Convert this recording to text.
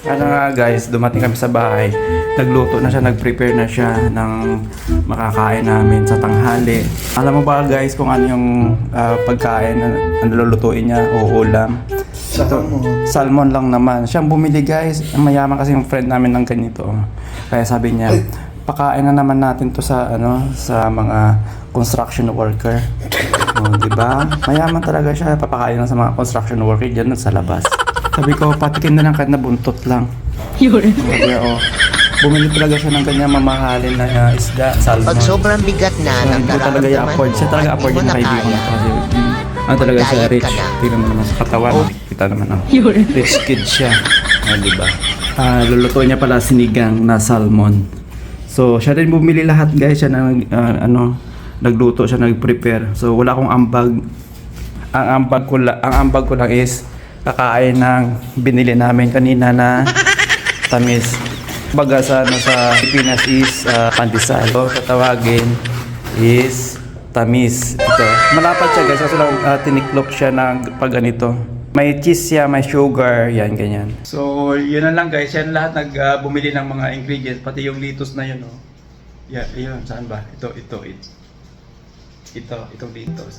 Ano nga guys, dumating kami sa bahay. Nagluto na siya, nag-prepare na siya ng makakain namin sa tanghali. Alam mo ba guys kung ano yung ah, pagkain na na lulutuin niya o ulam? Ito, salmon lang naman. Siyang bumili guys. Mayaman kasi yung friend namin ng ganito. Kaya sabi niya, pakain na naman natin to sa ano sa mga construction worker. Oh, di ba? Mayaman talaga siya. Papakain lang sa mga construction worker diyan sa labas. Sabi ko, patikin na lang kahit na buntot lang. Yun. Sabi oh, bumili talaga siya ng kanyang mamahalin na uh, isda, salmon. Pag sobrang bigat na ng Hindi ko talaga i-afford. Siya talaga afford yung na kaibigan ko. kaya. Kasi, mm, ano talaga siya, rich. Tingnan mo naman sa katawan. Kita naman ang Yun. rich kid siya. Ah, di ba? Ah, luluto niya pala sinigang na salmon. So, siya rin bumili lahat guys. Siya na, ah, ano, nagluto siya, nag-prepare. So, wala akong ambag. Ang ambag ko, la- ang ambag ko lang is kakain ng binili namin kanina na tamis. Baga sa, ano, sa Pilipinas is uh, pandesal. So, tatawagin is tamis. Ito. Malapad siya guys. Kasi lang uh, tiniklop siya ng pag. May cheese siya, may sugar, yan, ganyan. So, yun na lang guys. Yan lahat nag uh, ng mga ingredients. Pati yung litos na yun, oh. Yan, yun. Saan ba? Ito, ito, ito. Ito, itong litos.